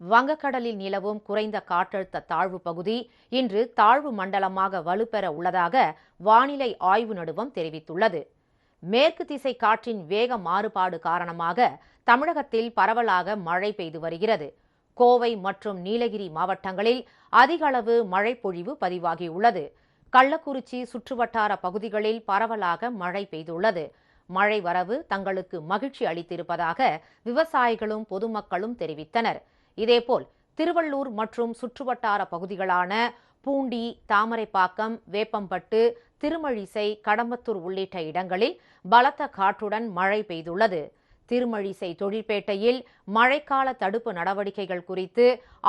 வங்கக்கடலில் நிலவும் குறைந்த காற்றழுத்த தாழ்வு பகுதி இன்று தாழ்வு மண்டலமாக வலுப்பெற உள்ளதாக வானிலை ஆய்வு நடுவம் தெரிவித்துள்ளது. மேற்கு திசை காற்றின் வேக மாறுபாடு காரணமாக தமிழகத்தில் பரவலாக மழை பெய்து வருகிறது. கோவை மற்றும் நீலகிரி மாவட்டங்களில் அதிக அளவு மழை பொழிவு பதிவாகியுள்ளது. கள்ளக்குறிச்சி சுற்றுவட்டார பகுதிகளில் பரவலாக மழை பெய்துள்ளது. மழை வரவு தங்களுக்கு மகிழ்ச்சி அளித்திருப்பதாக விவசாயிகளும் பொதுமக்களும் தெரிவித்தனர். இதேபோல் திருவள்ளூர் மற்றும் சுற்றுவட்டார பகுதிகளான பூண்டி தாமரைப்பாக்கம் வேப்பம்பட்டு திருமழிசை கடம்பத்தூர் உள்ளிட்ட இடங்களில் பலத்த காற்றுடன் மழை பெய்துள்ளது. திருமழிசை தொழிற்பேட்டையில் மழைக்கால தடுப்பு நடவடிக்கைகள் குறித்து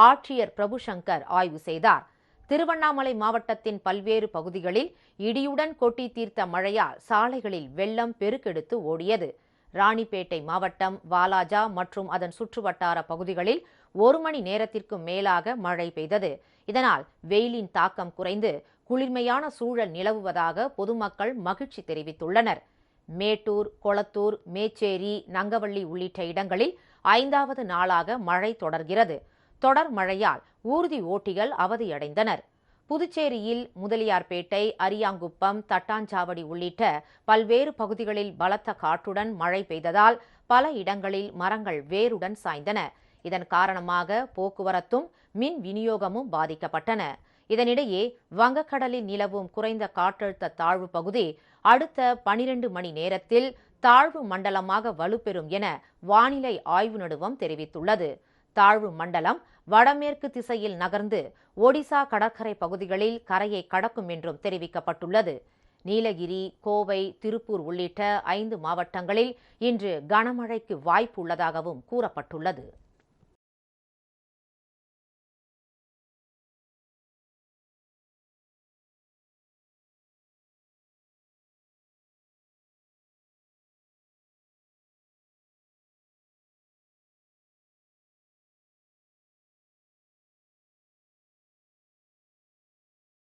ஆட்சியர் பிரபுசங்கர் ஆய்வு செய்தார். திருவண்ணாமலை மாவட்டத்தின் பல்வேறு பகுதிகளில் இடியுடன் கொட்டி தீர்த்த மழையால் சாலைகளில் வெள்ளம் பெருக்கெடுத்து ஓடியது. ராணிப்பேட்டை மாவட்டம் வாலாஜா மற்றும் அதன் சுற்றுவட்டார பகுதிகளில் ஒரு மணி நேரத்திற்கும் மேலாக மழை பெய்தது. இதனால் வெயிலின் தாக்கம் குறைந்து குளிர்மையான சூழல் நிலவுவதாக பொதுமக்கள் மகிழ்ச்சி தெரிவித்துள்ளனர். மேட்டூர் கொளத்தூர் மேச்சேரி நங்கவள்ளி உள்ளிட்ட இடங்களில் ஐந்தாவது நாளாக மழை தொடர்கிறது. தொடர் மழையால் ஊர்தி ஓட்டிகள் அவதியடைந்தனர். புதுச்சேரியில் முதலியார்பேட்டை அரியாங்குப்பம் தட்டாஞ்சாவடி உள்ளிட்ட பல்வேறு பகுதிகளில் பலத்த காற்றுடன் மழை பெய்ததால் பல இடங்களில் மரங்கள் வேருடன் சாய்ந்தன. இதன் காரணமாக போக்குவரத்தும் மின் விநியோகமும் பாதிக்கப்பட்டன. இதனிடையே வங்கக்கடலில் நிலவும் குறைந்த காற்றழுத்த தாழ்வு பகுதி அடுத்த பனிரெண்டு மணி நேரத்தில் தாழ்வு மண்டலமாக வலுப்பெறும் என வானிலை ஆய்வு நடுவம் தெரிவித்துள்ளது. தாழ்வு மண்டலம் வடமேற்கு திசையில் நகர்ந்து ஒடிசா கடற்கரை பகுதிகளில் கரையை கடக்கும் என்றும் தெரிவிக்கப்பட்டுள்ளது. நீலகிரி கோவை திருப்பூர் உள்ளிட்ட ஐந்து மாவட்டங்களில் இன்று கனமழைக்கு வாய்ப்பு உள்ளதாகவும் கூறப்பட்டுள்ளது.